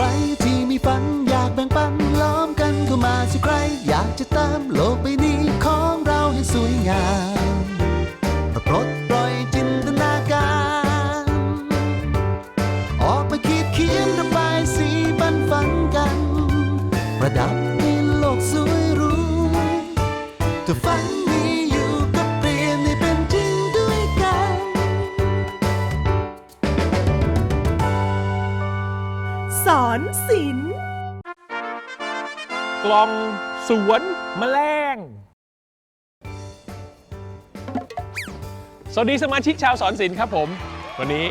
รที่มีฝันอยากแบ่งปันล้อมกันเข้ามาสิใคร อยากจะตามโลกใบนี้ของเราให้สวยงามปลดปล่อยจินตนาการ ออกไปคิดเขียน สอนศิลป์กล่องสวนแมลง สวัสดีสมาชิกชาวสอนศิลป์ครับผม วันนี้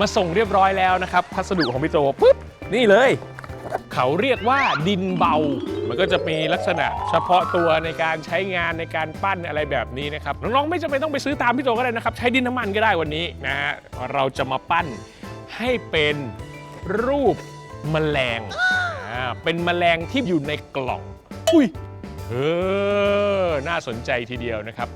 มาส่งเรียบร้อยแล้วนะครับ พัสดุของพี่โตปุ๊บ นี่เลย เขาเรียกว่าดินเบา มันก็จะมีลักษณะเฉพาะตัวในการใช้งานในการปั้นอะไรแบบนี้นะครับ น้องๆไม่จำเป็นต้องไปซื้อตามพี่โตก็ได้นะครับ ใช้ดินน้ำมันก็ได้วันนี้นะฮะเราจะมาปั้นให้เป็น รูปแมลงอ่าเป็นแมลงที่อยู่ในกล่อง อุ้ยเออน่าสนใจทีเดียวนะครับ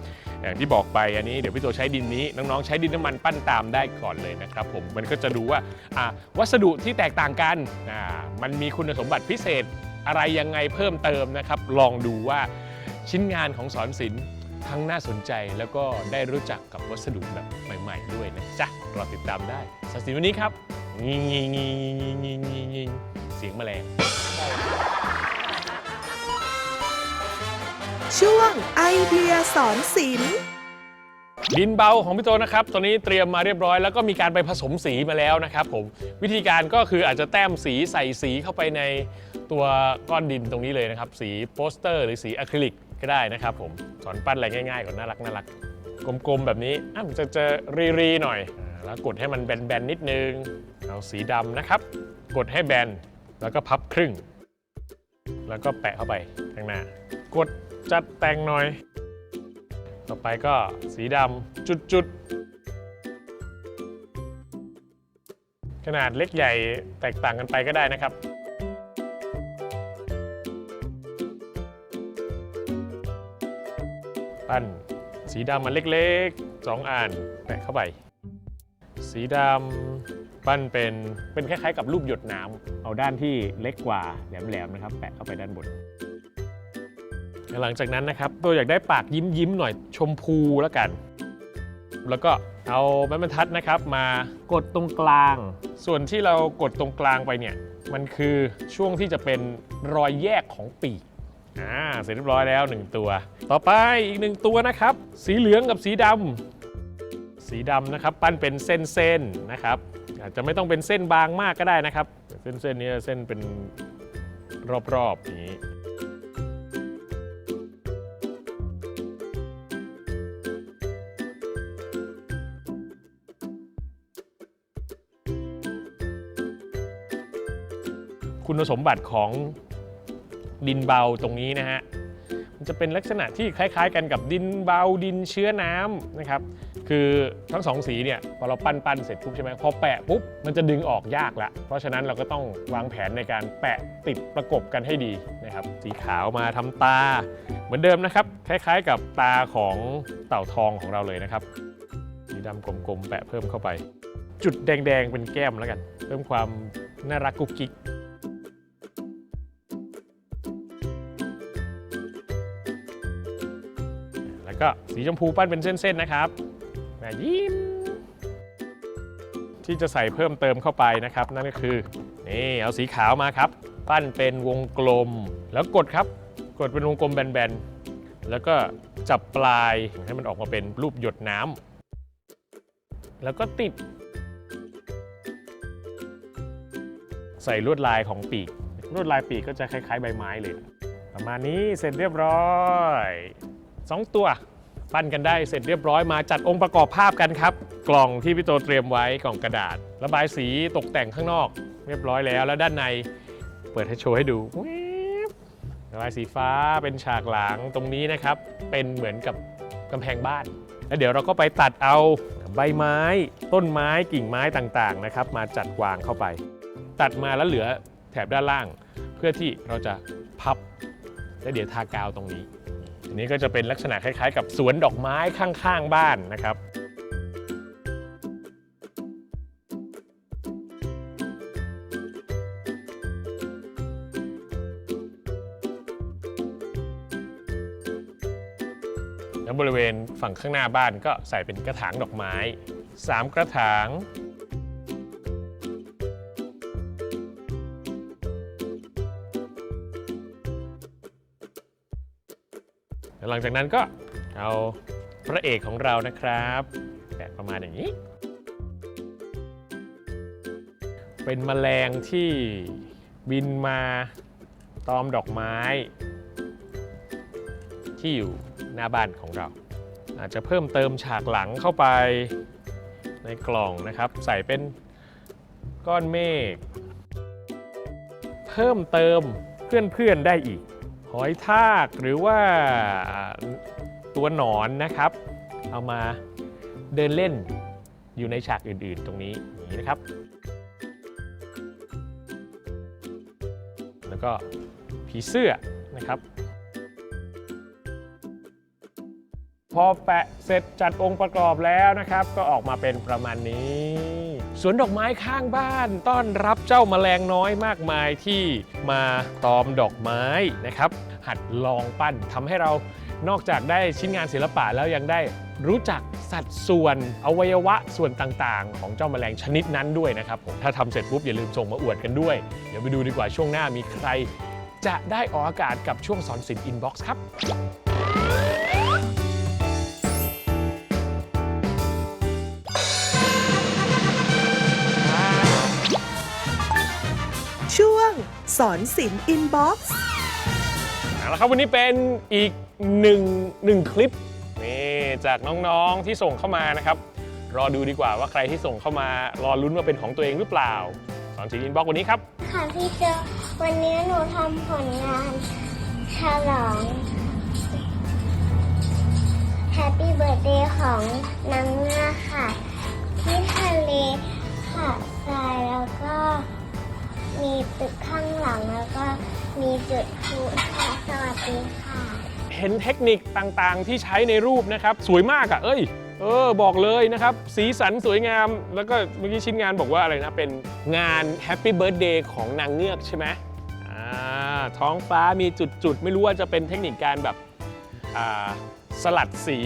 อย่างที่บอกไปอันนี้เดี๋ยวพี่โตใช้ดินนี้ น้องๆ ใช้ดินน้ำมันปั้นตามได้ก่อนเลยนะครับผมมันก็จะดูว่าอ่าวัสดุที่แตกต่างกันอ่ามันมีคุณสมบัติพิเศษอะไรยังไงเพิ่มเติมนะครับ ลองดูว่าชิ้นงานของสอนศิลป์ทั้งน่าสนใจแล้วก็ได้รู้จักกับวัสดุแบบใหม่ ๆ ด้วยนะจ๊ะ รอติดตามได้สอนศิลป์วันนี้ครับงิงงิงงิงงิงงิงงิงงิงเสียงแมลง ช่วงไอเดียสอนศิลป์ดินเบาของพี่โตนะครับตัวนี้เตรียมมาเรียบร้อยแล้วก็มีการไปผสมสีมาแล้วนะครับผมวิธีการก็คืออาจจะแต้มสีใส่สีเข้าไปในตัวก้อนดินตรงนี้เลยนะครับ สีโปสเตอร์ หรือสีอะคริลิกก็ได้นะครับผมสอนปั้นอะไรง่ายๆก่อนน่ารักน่ารักกลมๆแบบนี้อะมันจะเจอรีๆหน่อยอ่า แล้วกดให้มันแบนๆนิดนึง เอาสีดำนะครับ กดให้แบน แล้วก็พับครึ่ง แล้วก็แปะเข้าไปข้างหน้า กดจัดแต่งหน่อย ต่อไปก็สีดำจุดๆ ขนาดเล็กใหญ่แตกต่างกันไปก็ได้นะครับปั้นสีดำมันเล็กๆสองอันแปะเข้าไป สีดำปั้นเป็นเป็นคล้ายๆ กับรูปหยดน้ำเอาด้านที่เล็กกว่าแหลมๆนะครับ แปะเข้าไปด้านบนหลังจากนั้นนะครับตัวอยากได้ปากยิ้มยิ้มๆหน่อยชมพูแล้วกัน แล้วก็เอาไม้บรรทัดนะครับมากดตรงกลาง ส่วนที่เรากดตรงกลางไปเนี่ยมันคือช่วงที่จะเป็นรอยแยกของปีกอ่าเสร็จเรียบร้อยแล้ว1ตัว ต่อไปอีกหนึ่งตัวนะครับ สีเหลืองกับสีดำ สีดำนะครับ ปั้นเป็นเส้นๆนะครับ อาจจะไม่ต้องเป็นเส้นบางมากก็ได้นะครับ เส้นๆนี้เส้นเป็นรอบๆอย่างนี้คุณสมบัติของดินเบาตรงนี้นะฮะ จะเป็นลักษณะที่คล้าย ๆ กันกับดินเบาดินเชื้อน้ำนะครับ คือทั้งสองสีเนี่ยพอเราปั้นปั้นเสร็จปุ๊บใช่ไหมพอแปะปุ๊บมันจะดึงออกยากละ เพราะฉะนั้นเราก็ต้องวางแผนในการแปะติดประกบกันให้ดีนะครับ สีขาวมาทำตา เหมือนเดิมนะครับ คล้าย ๆ กับตาของเต่าทองของเราเลยนะครับสีดำกลมๆแปะเพิ่มเข้าไป จุดแดงๆเป็นแก้มแล้วกัน เพิ่มความน่ารักกุ๊กกิ๊ก ก็สีชมพูปั้นเป็นเส้นๆนะครับแม่ยิ้มที่จะใส่เพิ่มเติมเข้าไปนะครับ นั่นก็คือนี่เอาสีขาวมาครับ ปั้นเป็นวงกลม แล้วกดครับ กดเป็นวงกลมแบนๆแล้วก็จับปลายให้มันออกมาเป็นรูปหยดน้ำแล้วก็ติด ใส่ลวดลายของปีกลวดลายปีกก็จะคล้ายๆใบไม้เลย ประมาณนี้เสร็จเรียบร้อยสองตัว ปั้นกันได้เสร็จเรียบร้อยมาจัดองค์ประกอบภาพกันครับ กล่องที่พี่โตเตรียมไว้กล่องกระดาษ ระบายสีตกแต่งข้างนอก เรียบร้อยแล้ว แล้วด้านในเปิดให้โชว์ให้ดูระบายสีฟ้าเป็นฉากหลังตรงนี้นะครับ เป็นเหมือนกับกำแพงบ้าน แล้วเดี๋ยวเราก็ไปตัดเอาใบไม้ ต้นไม้กิ่งไม้ต่างๆนะครับ มาจัดวางเข้าไป ตัดมาแล้วเหลือแถบด้านล่าง เพื่อที่เราจะพับแล้วเดี๋ยวทากาวตรงนี้ นี่ก็จะเป็นลักษณะคล้ายๆ กับสวนดอกไม้ข้างๆ บ้านนะครับแล้วบริเวณฝั่งข้างหน้าบ้านก็ใส่เป็นกระถางดอกไม้ 3 กระถาง แล้วหลังจากนั้นก็เอาพระเอกของเรานะครับแปะประมาณอย่างนี้ เป็นแมลงที่บินมาตอมดอกไม้ ที่อยู่หน้าบ้านของเรา อาจจะเพิ่มเติมฉากหลังเข้าไปในกล่องนะครับ ใส่เป็นก้อนเมฆเพิ่มเติมเพื่อนๆได้อีก หอยทากหรือว่าตัวหนอนนะครับ เอามาเดินเล่นอยู่ในฉากอื่นๆ ตรงนี้นี้นะครับ แล้วก็ผีเสื้อนะครับ พอแปะเสร็จจัดองค์ประกอบแล้วนะครับ ก็ออกมาเป็นประมาณนี้ สวนดอกไม้ข้างบ้านต้อนรับเจ้าแมลงน้อยมากมายที่มาตอมดอกไม้นะครับ หัดลองปั้นทำให้เรานอกจากได้ชิ้นงานศิลปะแล้วยังได้รู้จักสัดส่วนอวัยวะส่วนต่างๆ ของเจ้าแมลงชนิดนั้นด้วยนะครับผมถ้าทำเสร็จปุ๊บอย่าลืมส่งมาอวดกันด้วย เดี๋ยวไปดูดีกว่าช่วงหน้ามีใคร จะได้ออกอากาศกับช่วงสอนศิลป์อินบ็อกซ์ครับ สอนศิลป์อินบ็อกซ์ เอาละครับวันนี้เป็นอีกหนึ่งหนึ่งคลิปนี่จากน้องๆที่ส่งเข้ามานะครับ รอดูดีกว่าว่าใครที่ส่งเข้ามารอลุ้นว่าเป็นของตัวเองหรือเปล่า สอนสีอินบ็อกวันนี้ครับ ค่ะพี่เจอวันนี้หนูทำผลงานฉลอง Happy Birthday ของนางเงือกค่ะ ที่ทะเลหาดทรายแล้วก็ มีตึกข้างหลังแล้วก็มีจุดพลุค่ะสวัสดีค่ะ เห็นเทคนิคต่างๆที่ใช้ในรูปนะครับ สวยมากอะ่ะ เอ้ย เออ บอกเลยนะครับ สีสันสวยงาม แล้วก็เมื่อกี้ชิ้นงานบอกว่าอะไรนะ เป็นงาน Happy Birthday ของนางเงือกใช่ไหมอ่า ท้องฟ้ามีจุดๆ ไม่รู้ว่าจะเป็นเทคนิคการแบบอ่าสลัดสี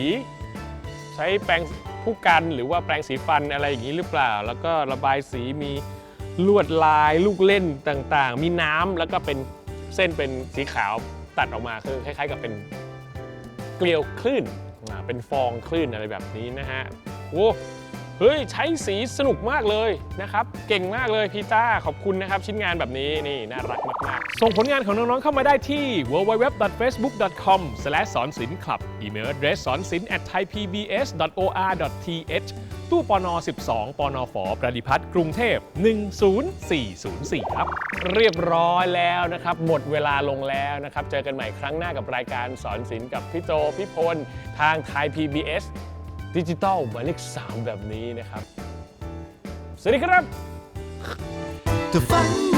ใช้แปรงผู้กันหรือว่าแปรงสีฟันอะไรอย่างนี้หรือเปล่า แล้วก็ระบายสีมี ลวดลายลูกเล่นต่างๆ มีน้ำแล้วก็เป็นเส้นเป็นสีขาวตัดออกมาคือคล้ายๆ กับเป็นเกลียวคลื่นเป็นฟองคลื่นอะไรแบบนี้นะฮะโอ้เฮ้ยใช้สีสนุกมากเลยนะครับ เก่งมากเลยพีต้าขอบคุณนะครับ ชิ้นงานแบบนี้นี่น่ารักมาก ๆ ส่งผลงานของน้อง ๆ เข้ามาได้ที่ www.facebook.com สอนศิลป์คลับอีเมล address สอนศิลป์ at thaipbs.or.th ตู้ปน 12 ปนฝประดิพัฒน์กรุงเทพ 10404 ครับ เรียบร้อยแล้วนะครับ หมดเวลาลงแล้วนะครับ เจอกันใหม่ครั้งหน้ากับรายการสอนศิลป์กับพี่โจพี่พล ทางไทย PBS ดิจิตอลหมายเลข3แบบนี้นะครับ สวัสดีครับ The fun.